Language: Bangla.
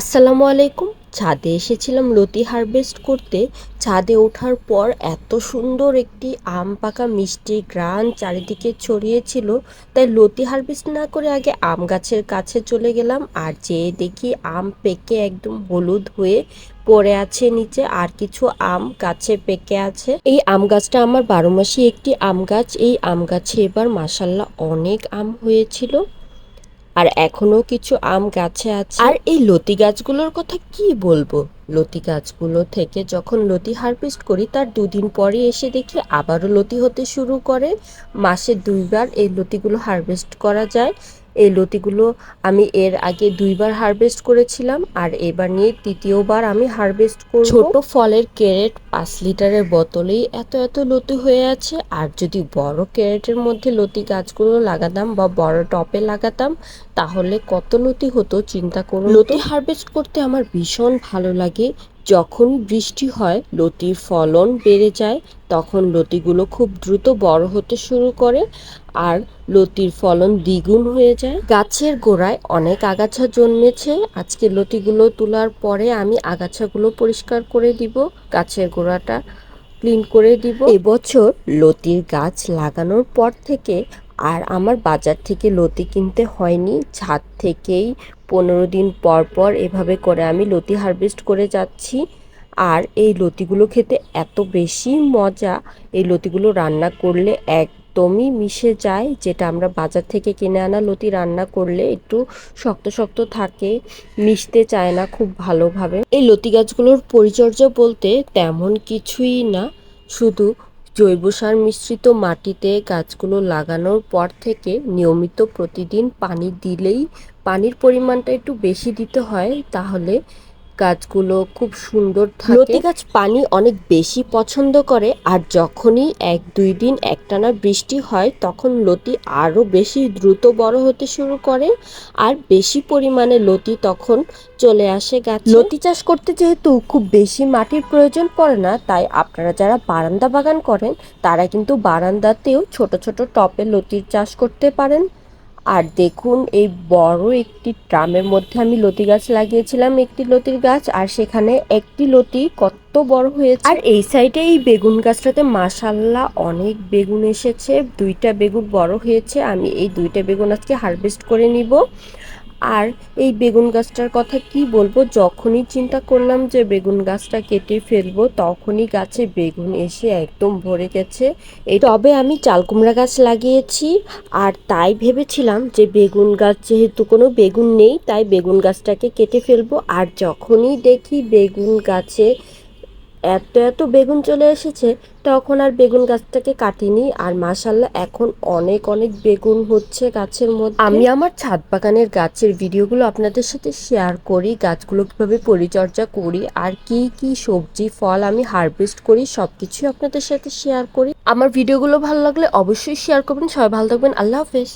আসসালামু আলাইকুম। ছাদে এসেছিলাম লতি হারভেস্ট করতে। ছাদে ওঠার পর এত সুন্দর একটি আম পাকা মিষ্টি গ্রান চারিদিকে ছড়িয়েছিল তাই লতি হারভেস্ট না করে আগে আম গাছের কাছে চলে গেলাম আর যেয়ে দেখি আম পেকে একদম হলুদ হয়ে পড়ে আছে নিচে আর কিছু আম গাছে পেকে আছে। এই আম গাছটা আমার বারো মাসি একটি আম গাছ। এই আম গাছে এবার মাসাল্লাহ অনেক আম হয়েছিল। আর এখনও কিছু আম গাছে আছে। আর এই লতি গাছগুলোর কথা কি বলব? লতি গাছগুলো থেকে যখন লতি হারভেস্ট করি তার দুদিন পরে এসে দেখি আবারও লতি হতে শুরু করে। মাসে দুইবার এই লতিগুলো হারভেস্ট করা যায়। এই লতিগুলো আমি এর আগে দুইবার হারভেস্ট করেছিলাম আর এবার নিয়ে তৃতীয়বার আমি হারভেস্ট করব। ছোট ফলের ক্যারেট পাঁচ লিটারের বোতলেই এত এত লতি হয়ে আছে। আর যদি বড় ক্যারেটের মধ্যে লতি গাছগুলো লাগাতাম বা বড় টপে লাগাতাম তাহলে কত লতি হতো চিন্তা করুন লতি হারভেস্ট করতে আমার ভীষণ ভালো লাগে। যখন বৃষ্টি হয়, লতির ফলন বেড়ে যায়, তখন লতিগুলো খুব দ্রুত বড় হতে শুরু করে আর লতির ফলন দ্বিগুণ হয়ে যায়। গাছের গোড়ায় অনেক আগাছা জন্মেছে। আজকে লতিগুলো তোলার পরে আমি আগাছাগুলো পরিষ্কার করে দিব, গাছের গোড়াটা ক্লিন করে দিব। এবছর লতির গাছ লাগানোর পর থেকে আর আমার বাজার থেকে লতি কিনতে হয়নি। ছাদ থেকেই পনেরো দিন পর পর এভাবে করে আমি লতি হারভেস্ট করে যাচ্ছি। আর এই লতিগুলো খেতে এত বেশি মজা, এই লতিগুলো রান্না করলে একদমই মিশে যায়। যেটা আমরা বাজার থেকে কিনে আনা লতি রান্না করলে একটু শক্ত শক্ত থাকে, মিশতে চায় না খুব ভালোভাবে। এই লতি গাছগুলোর পরিচর্যা বলতে তেমন কিছুই না, শুধু জৈব সার মিশ্রিত মাটিতে গাছগুলো লাগানোর পর থেকে নিয়মিত প্রতিদিন পানি দিলেই পানির পরিমাণটা একটু বেশি দিতে হয়, তাহলে গাছগুলো খুব সুন্দর থাকে। লতি গাছ পানি অনেক বেশি পছন্দ করে আর যখনই এক দুই দিন একটানা বৃষ্টি হয় তখন লতি আরও বেশি দ্রুত বড় হতে শুরু করে আর বেশি পরিমাণে লতি তখন চলে আসে গাছ। লতি চাষ করতে যেহেতু খুব বেশি মাটির প্রয়োজন পড়ে না তাই আপনারা যারা বারান্দা বাগান করেন তারা কিন্তু বারান্দাতেও ছোট ছোট টপে লতির চাষ করতে পারেন। আর দেখুন, এই বড় একটি ড্রামের মধ্যে আমি লতি গাছ লাগিয়েছিলাম একটি লতির গাছ, আর সেখানে একটি লতি কত বড় হয়েছে। আর এই সাইডে এই বেগুন গাছটাতে মাসাল্লাহ অনেক বেগুন এসেছে, দুইটা বেগুন বড় হয়েছে, আমি এই দুইটা বেগুন আজকে হারভেস্ট করে নিব। আর এই বেগুন গাছটার কথা কি বলব? যখনই চিন্তা করলাম যে বেগুন গাছটা কেটে ফেলব, তখনই গাছে বেগুন এসে একদম ভরে গেছে। এই তবে আমি চাল কুমড়া গাছ লাগিয়েছি আর তাই ভেবেছিলাম যে বেগুন গাছ যেহেতু কোনো বেগুন নেই, তাই বেগুন গাছটাকে কেটে ফেলব। আর যখনই দেখি বেগুন গাছে এত এত বেগুন চলে এসেছে, তখন আর বেগুন গাছটাকে কাটিনি। আর মাসাল্লাহ এখন অনেক অনেক বেগুন হচ্ছে গাছের মধ্যে। আমি আমার ছাদ বাগানের গাছের ভিডিওগুলো আপনাদের সাথে শেয়ার করি, গাছগুলো কীভাবে পরিচর্যা করি, আর কি কি সবজি, ফল আমি হারভেস্ট করি সব কিছুই আপনাদের সাথে শেয়ার করি। আমার ভিডিওগুলো ভালো লাগলে অবশ্যই শেয়ার করবেন। সবাই ভালো থাকবেন। আল্লাহ হাফেজ।